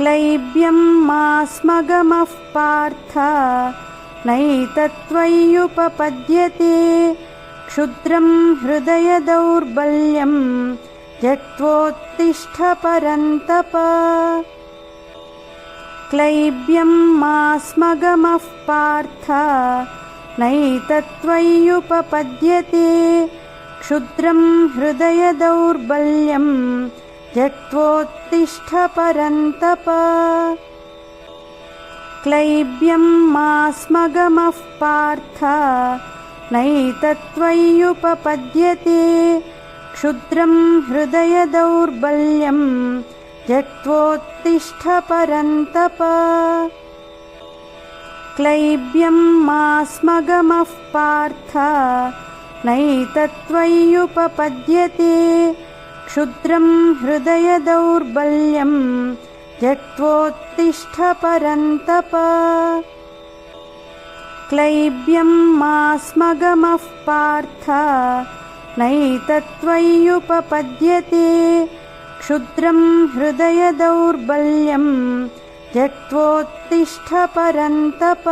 क्लैब्यं मास्मगमः पार्थ। नैतत्त्वय्युपपद्यते क्षुद्रं हृदयदौर्बल्यं त्यक्त्वोत्तिष्ठ परन्तप। क्लैब्यं मास्मगमः पार्थ। नैतत्त्वय्युपपद्यते क्षुद्रं हृदयदौर्बल्यं त्यक्त्वोत्तिष्ठ परन्तप क्लैब्यं मास्मगमः पार्थ नैतत्त्वय्युपपद्यते क्षुद्रं हृदयदौर्बल्यं त्यक्त्वोत्तिष्ठ परन्तप क्लैब्यं मास्मगमः पार्थ नैतत्त्वय्युपपद्यते क्षुद्रं हृदयदौर्बल्यं त्यक्त्वोत्तिष्ठ परन्तप। क्लैब्यं मास्मगमः पार्थ नैतत्त्वय्युपपद्यते क्षुद्रं हृदयदौर्बल्यं त्यक्त्वोत्तिष्ठ परन्तप।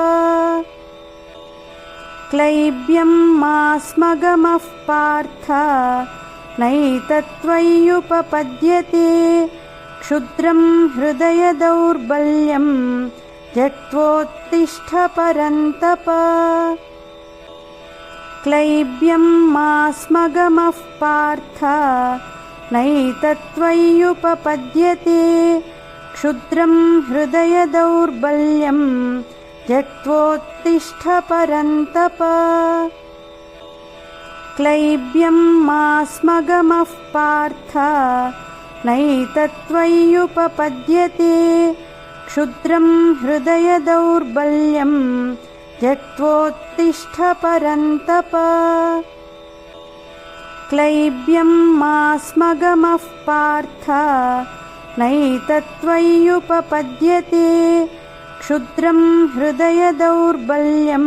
क्लैब्यं मास्मगमः पार्थ नैतत्त्वय्युपपद्यते क्षुद्रं हृदयदौर्बल्यं त्यक्त्वोत्तिष्ठ परन्तप क्लैब्यं मास्मगमः पार्थ नैतत्त्वय्युपपद्यते क्षुद्रं हृदयदौर्बल्यं त्यक्त्वोत्तिष्ठ परन्तप क्लैब्यं मास्मगमः पार्थ। नैतत्त्वय्युपपद्यते क्षुद्रं हृदयदौर्बल्यं त्यक्त्वोत्तिष्ठ परन्तप क्लैब्यं मास्मगमः पार्थ। नैतत्त्वय्युपपद्यते क्षुद्रं हृदयदौर्बल्यं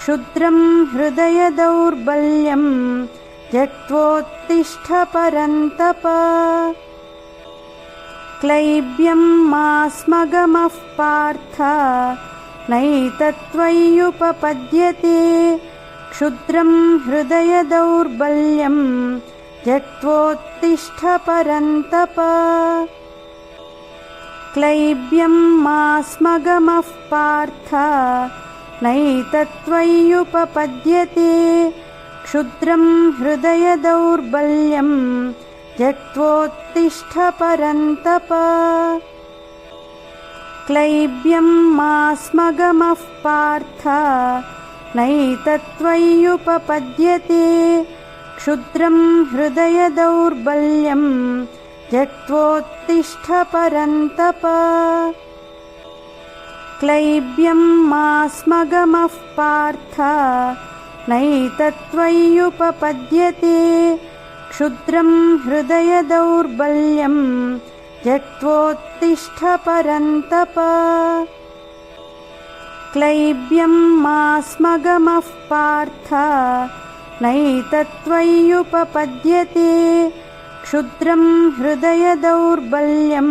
क्षुद्रं हृदयदौर्बल्यं त्यक्त्वोत्तिष्ठ परन्तप। क्लैब्यं मास्मगमः पार्थ नैतत्त्वय्युपपद्यते क्षुद्रं हृदयदौर्बल्यं त्यक्त्वोत्तिष्ठ परन्तप। क्लैब्यं मास्मगमः पार्थ नैतत्त्वय्युपपद्यते क्षुद्रं हृदयदौर्बल्यं त्यक्त्वोत्तिष्ठ परन्तप। क्लैब्यं मास्मगमः पार्थ नैतत्त्वय्युपपद्यते क्षुद्रं हृदयदौर्बल्यं त्यक्त्वोत्तिष्ठ परन्तप क्लैब्यं मास्मगमः पार्थ। नैतत्त्वय्युपपद्यते क्षुद्रं हृदयदौर्बल्यं त्यक्त्वोत्तिष्ठ परन्तप। क्लैब्यं मास्मगमः पार्थ। नैतत्त्वय्युपपद्यते क्षुद्रं हृदयदौर्बल्यं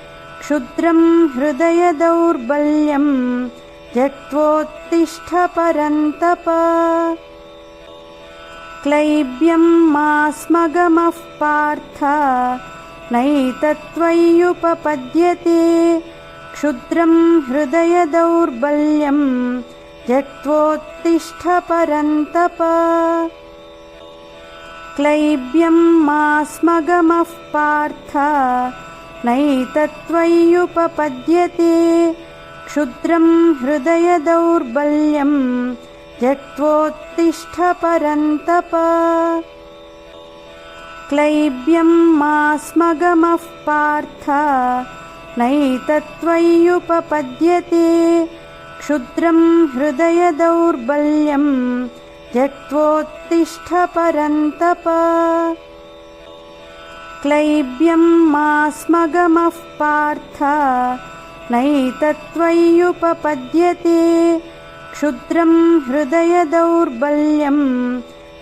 क्षुद्रं हृदयदौर्बल्यं त्यक्त्वोत्तिष्ठ परन्तप। क्लैब्यं मास्मगमः पार्थ नैतत्त्वय्युपपद्यते क्षुद्रं हृदयदौर्बल्यं त्यक्त्वोत्तिष्ठ परन्तप। क्लैब्यं मास्मगमः पार्थ नैतत्त्वय्युपपद्यते क्षुद्रं हृदयदौर्बल्यं त्यक्त्वोत्तिष्ठ परन्तप। क्लैब्यं मास्मगमः पार्थ नैतत्त्वय्युपपद्यते क्षुद्रं हृदयदौर्बल्यं त्यक्त्वोत्तिष्ठ परन्तप क्लैब्यं मास्मगमः पार्थ। नैतत्त्वय्युपपद्यते क्षुद्रं हृदयदौर्बल्यं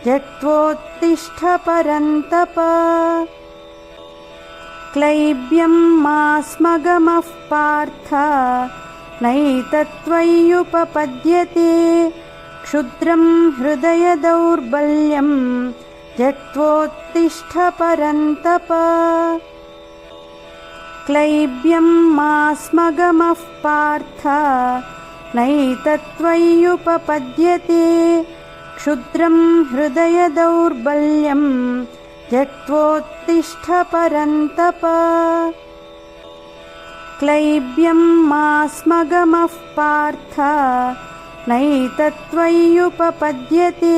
त्यक्त्वोत्तिष्ठ परन्तप। क्लैब्यं मास्मगमः पार्थ। नैतत्त्वय्युपपद्यते क्षुद्रं हृदयदौर्बल्यं त्यक्त्वोत्तिष्ठ परन्तप क्लैब्यं मास्मगमः पार्थ नैतत्त्वय्युपपद्यते क्षुद्रं हृदयदौर्बल्यं त्यक्त्वोत्तिष्ठ परन्तप क्लैब्यं मास्मगमः पार्थ नैतत्त्वय्युपपद्यते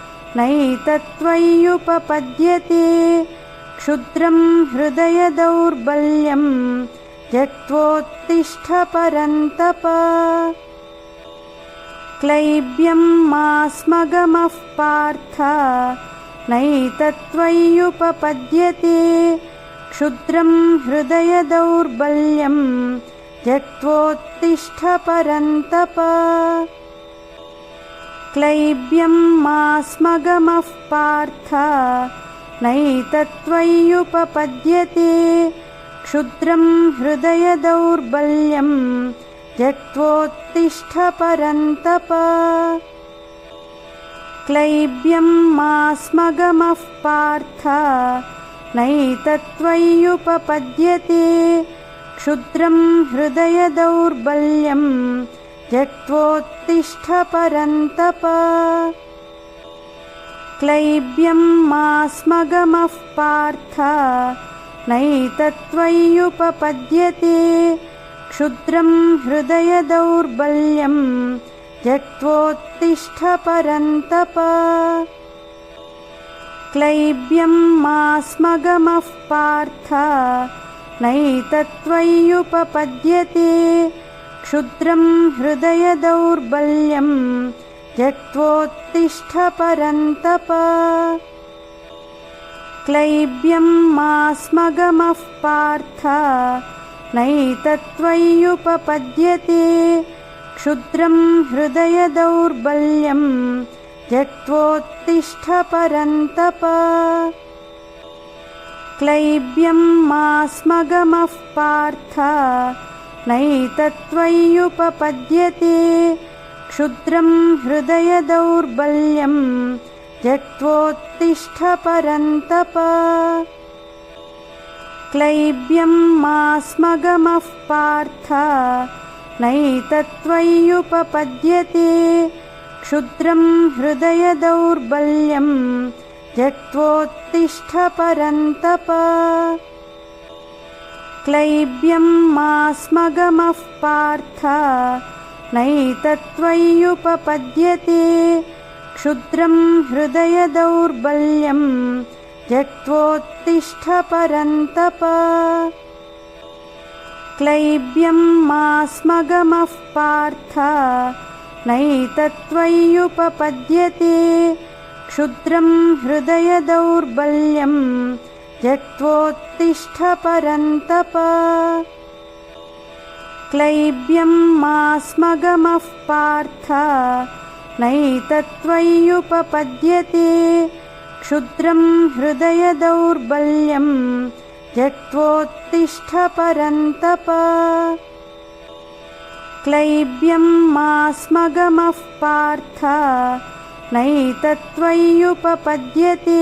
नैतत्त्वय्युपपद्यते क्षुद्रं हृदयदौर्बल्यं त्यक्त्वोत्तिष्ठ परन्तप क्लैब्यं मास्मगमः पार्थ नैतत्त्वय्युपपद्यते क्षुद्रं हृदयदौर्बल्यं त्यक्त्वोत्तिष्ठ परन्तप क्लैब्यं मास्मगमः पार्थ। नैतत्त्वय्युपपद्यते क्षुद्रं हृदयदौर्बल्यं त्यक्त्वोत्तिष्ठ परन्तप। क्लैब्यं मास्मगमः पार्थ। नैतत्त्वय्युपपद्यते क्षुद्रं हृदयदौर्बल्यं त्यक्त्वोत्तिष्ठ परन्तप क्लैब्यं मास्मगमः पार्थ नैतत्त्वय्युपपद्यते क्षुद्रं हृदयदौर्बल्यं त्यक्त्वोत्तिष्ठ परन्तप क्लैब्यं मास्मगमः पार्थ नैतत्त्वय्युपपद्यते क्षुद्रं हृदयदौर्बल्यं त्यक्त्वोत्तिष्ठ परन्तप। क्लैब्यं मास्मगमः पार्थ नैतत्त्वय्युपपद्यते क्षुद्रं हृदयदौर्बल्यं त्यक्त्वोत्तिष्ठ परन्तप। क्लैब्यं मास्मगमः पार्थ नैतत्त्वय्युपपद्यते क्षुद्रं हृदयदौर्बल्यं त्यक्त्वोत्तिष्ठ परन्तप क्लैब्यं मास्मगमः पार्थ नैतत्त्वय्युपपद्यते क्षुद्रं हृदयदौर्बल्यं त्यक्त्वोत्तिष्ठ परन्तप क्लैब्यं मास्मगमः पार्थ। नैतत्त्वय्युपपद्यते क्षुद्रं हृदयदौर्बल्यं त्यक्त्वोत्तिष्ठ परन्तप। क्लैब्यं मास्मगमः पार्थ। नैतत्त्वय्युपपद्यते क्षुद्रं हृदयदौर्बल्यं त्यक्त्वोत्तिष्ठ परन्तप क्लैब्यं मास्मगमः पार्थ नैतत्त्वय्युपपद्यते क्षुद्रं हृदयदौर्बल्यं त्यक्त्वोत्तिष्ठ परन्तप क्लैब्यं मास्मगमः पार्थ नैतत्त्वय्युपपद्यते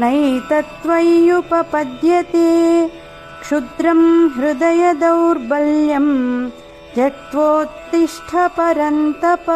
नैतत्त्वय्युपपद्यते क्षुद्रं हृदयदौर्बल्यं त्यक्त्वोत्तिष्ठ परन्तप